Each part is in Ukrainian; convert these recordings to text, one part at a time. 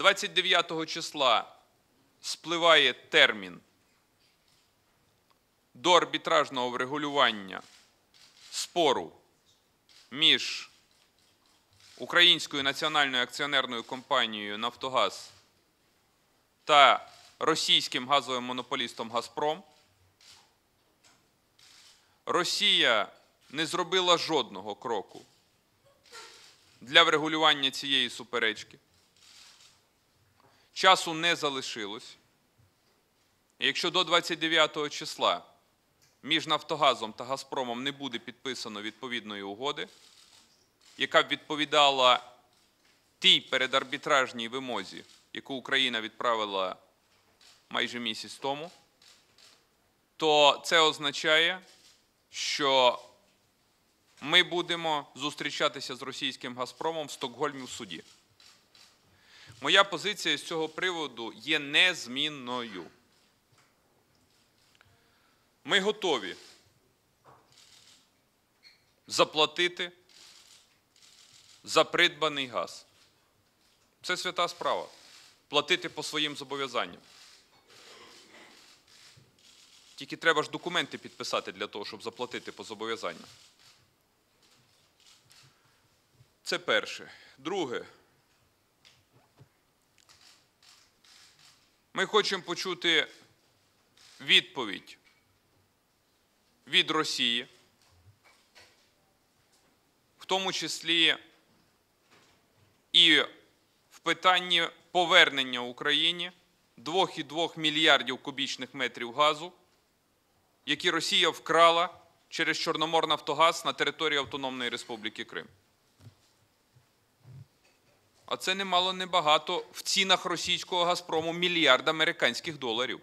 29 числа спливає термін до арбітражного врегулювання спору між Українською національною акціонерною компанією Нафтогаз та російським газовим монополістом Газпром. Росія не зробила жодного кроку для врегулювання цієї суперечки. Часу не залишилось. Якщо до 29 числа між Нафтогазом та Газпромом не буде підписано відповідної угоди, яка б відповідала тій передарбітражній вимозі, яку Україна відправила майже місяць тому, то це означає, що ми будемо зустрічатися з російським Газпромом в Стокгольмі в суді. Моя позиція з цього приводу є незмінною. Ми готові заплатити за придбаний газ. Це свята справа. Платити по своїм зобов'язанням. Тільки треба ж документи підписати для того, щоб заплатити по зобов'язанням. Це перше. Друге. Ми хочемо почути відповідь від Росії, в тому числі і в питанні повернення Україні 2,2 мільярдів кубічних метрів газу, які Росія вкрала через Чорноморнафтогаз на території Автономної Республіки Крим. А це немало небагато в цінах російського Газпрому мільярд американських доларів.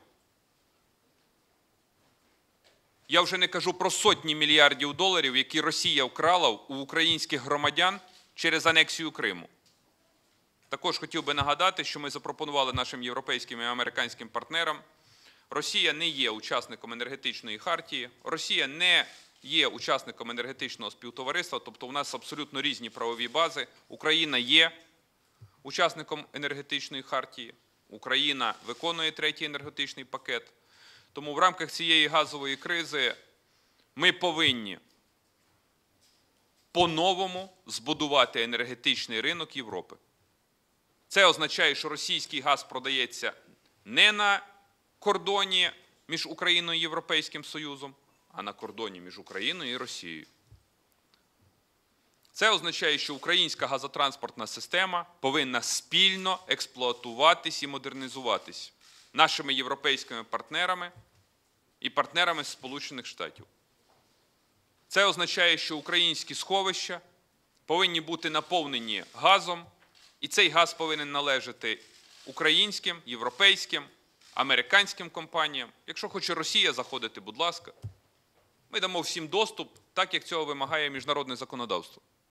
Я вже не кажу про сотні мільярдів доларів, які Росія вкрала у українських громадян через анексію Криму. Також хотів би нагадати, що ми запропонували нашим європейським і американським партнерам. Росія не є учасником енергетичної хартії, Росія не є учасником енергетичного співтовариства, тобто у нас абсолютно різні правові бази. Україна є учасником енергетичної хартії, Україна виконує третій енергетичний пакет. Тому в рамках цієї газової кризи ми повинні по-новому збудувати енергетичний ринок Європи. Це означає, що російський газ продається не на кордоні між Україною і Європейським Союзом, а на кордоні між Україною і Росією. Це означає, що українська газотранспортна система повинна спільно експлуатуватись і модернізуватись нашими європейськими партнерами і партнерами Сполучених Штатів. Це означає, що українські сховища повинні бути наповнені газом, і цей газ повинен належати українським, європейським, американським компаніям. Якщо хоче Росія заходити, будь ласка, ми дамо всім доступ, так як цього вимагає міжнародне законодавство.